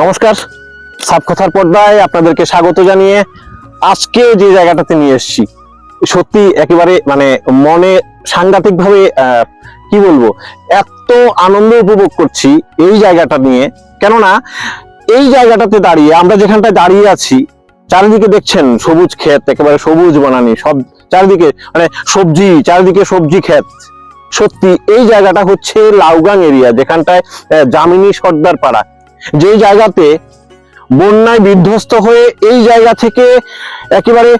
নমস্কার। সাবকথার পর্দায় আপনাদেরকে স্বাগত জানিয়ে আজকে যে জায়গাটাতে নিয়ে এসেছি, সত্যি একেবারে মানে মনে সাংঘাতিক ভাবে কি বলব, এত আনন্দ উপভোগ করছি এই জায়গাটা নিয়ে। কেননা এই জায়গাটাতে দাঁড়িয়ে, আমরা যেখানটায় দাঁড়িয়ে আছি, চারিদিকে দেখছেন সবুজ ক্ষেত, একেবারে সবুজ বনানি, সব চারিদিকে মানে সবজি, চারিদিকে সবজি ক্ষেত। সত্যি এই জায়গাটা হচ্ছে লাউগাং এরিয়া, যেখানটায় জামিনী সর্দার পাড়া যে জায়গাতে বন্যায় বিধ্বস্ত হয়ে এই জায়গা থেকে একেবারে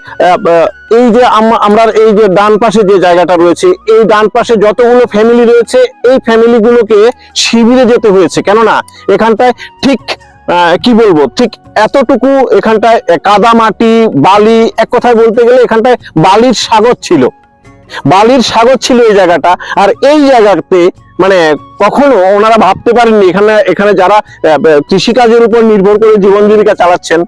এই যে আমরা এই যে ডান পাশে যে জায়গাটা রয়েছে, এই ডান পাশে যতগুলো ফ্যামিলি রয়েছে, এই ফ্যামিলিগুলোকে শিবিরে যেতে হয়েছে। কেননা, এখানটায় ঠিক কি বলব, ঠিক এতটুকু এখানটায় কাদা মাটি বালি, এক কথায় বলতে গেলে এখানটায় বালির সাগর ছিল। বালির সাগর ছিল এই জায়গাটা, আর এই জায়গাতে মানে কখনো ওনারা ভাবতে পারেননি এখানে এখানে যারা কৃষিকাজের উপর নির্ভর করে জীবন জীবিকা চালাচ্ছেন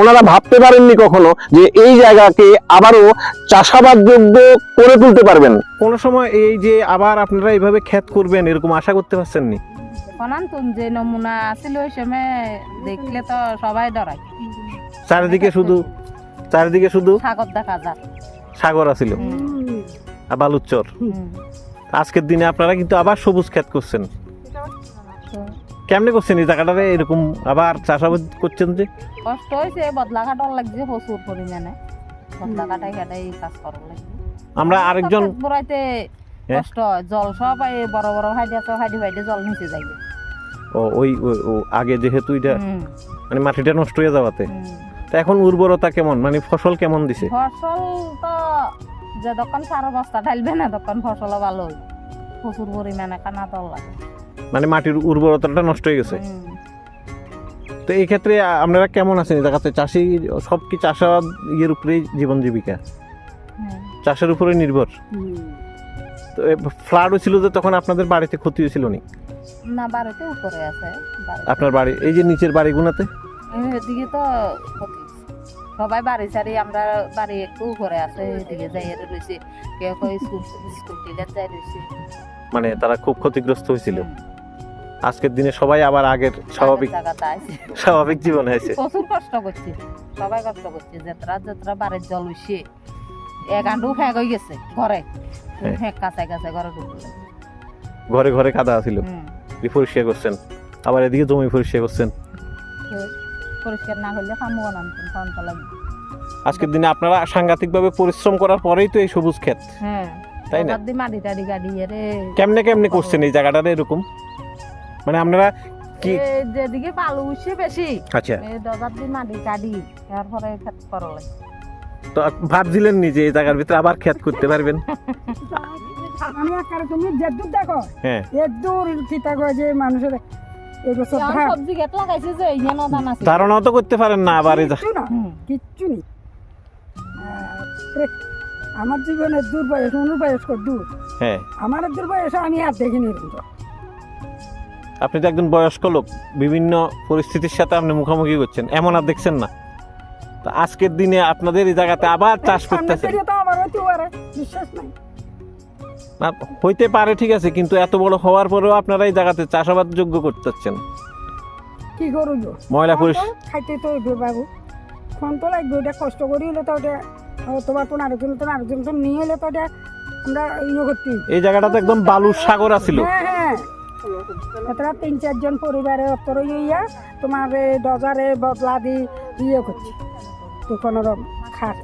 ওনারা ভাবতে পারেননি কখনো যে এই জায়গাকে আবারও চাষাবাদযোগ্য করে তুলতে পারবেন। কোন সময় এই যে আবার আপনারা এইভাবে ক্ষেত করবেন এরকম আশা করতে পারছেননি? অনান্তন যে নমুনা আছিল ওই সময় দেখলে তো সবাই ডরায়। চারিদিকে শুধু চারিদিকে শুধু সাগর দেখা যায়। সাগর আছিল। বালুচর। আজকের দিনে আপনারা কিন্তু আবার সবুজ ক্ষেত করছেন। কেমনে করছেন? এই জায়গাটারে এরকম আবার চাষাবাদ করছেন যে? কষ্ট হয়েছে বদলা কাটার লাগছে প্রচুর পরিমাণে। বদলা কাটাই কাটাই কাজ করার লাগছে। আমরা আরেকজন বড়াইতে হ্যাঁ? কষ্ট জল সব বড় বড় হাইডি আছে হাইডি হাইডি জল নিচে যাইবে। ও ওই আগে যেহেতু এটা মানে মাটিটা নষ্ট হয়ে যাওয়াতে। তা এখন উর্বরতা কেমন? মানে ফসল কেমন দিছে? ফসল তো যে দোকান সার বস্তা ঢালবে না দোকান ফসল ভালো হইবে। প্রচুর পরিমাণে কানা তল লাগে। মানে মাটির উর্বরতাটা নষ্ট হয়ে গেছে? তো এই ক্ষেত্রে আপনারা কেমন আছেন? এই জায়গাতে চাষি সব কি চাষাবাদ ইয়ের উপরেই জীবন জীবিকা? চাষের উপরে নির্ভর? তো ফ্লাড হয়েছিল যে তখন আপনাদের বাড়িতে ক্ষতি হয়েছিল নি? না বাড়িতে উপরে আছে আপনার বাড়ি এই যে নিচের বাড়িগুলোতে? এদিকে তো ক্ষতি। সবাই বাড়ি সারি আমরা বাড়ি একটু উপরে আছে এদিকে যাই রয়েছে কেউ কেউ স্কুল স্কুল টিলার যাই রয়েছে মানে তারা খুব ক্ষতিগ্রস্ত হয়েছিল আজকের দিনে সবাই আবার আগের স্বাভাবিক স্বাভাবিক জীবনে আছে প্রচুর কষ্ট করছে সবাই কষ্ট করছে যেতরা যেতরা বাড়ির জল উঠছে এক আন্ডু ফ্যাঁক হয়ে গেছে ঘরে। হ্যাঁ। ফ্যাঁক কাঁচায় কাছে ঘরে ঢুকলো। ঘরে ঘরে কাদা ছিল। পরিষ্কার করছেন। আবার এদিকে জমি পরিষ্কার করছেন। তো পরিষ্কার না করলে নামতেন লাগবে আজকের দিনে আপনারা সাংঘাতিকভাবে পরিশ্রম করার পরেই তো এই সবুজ ক্ষেত। হ্যাঁ তাই না? মাটি টাড়ি গাড়ি রে কেমনে কেমনে করছেন এই জায়গাটাতে এরকম? মানে আপনারা কি যেদিকে বালু উঠছে বেশি আচ্ছা। এই দিয়ে মাটি কাটি তারপরে করা লাগে। তো ভাবছিলেন নি যে এই জায়গার ভিতরে আবার ক্ষেত করতে পারবেন? আমি তুমি যেদূর দেখো হ্যাঁ। এদূর চিন্তা করে যে মানুষের এই বছর এখন ধান সবজি ক্ষেত লাগাইছে যে এই যেন দান ধারণাও তো করতে পারেন না আবার কিচ্ছু নেই আমার জীবনের দূর বয়স অনুর বয়স কত দূর হ্যাঁ আমার দূর বয়স আমি আর দেখিনি আপনি তো একজন বয়স্ক লোক বিভিন্ন পরিস্থিতির সাথে আপনি মুখোমুখি করছেন এমন আর দেখছেন না। তো আজকের দিনে আপনাদের এই জায়গাতে আবার চাষ পারে বিশ্বাস নাই। হইতে পারে ঠিক আছে কিন্তু এত বড় হওয়ার পরেও আপনারা এই জায়গাতে চাষাবাদ যোগ্য করতেছেন কি করব? ময়লা পুরুষ খাইতে তো বাবু। খন তো লাগবে ওটা কষ্ট করি হলে তো ওটা তোমার তো আরেকজন তো আরেকজন তো নিয়ে হলে তো ওটা আমরা ইয়ে করতে। এই জায়গাটা তো একদম বালুর সাগর আছিল। হ্যাঁ হ্যাঁ। এতটা তিন চারজন পরিবারে অতর ইয়া তোমার এই ডজারে বদলা দি ইয়ে করছি। তো কোনো রকম খাট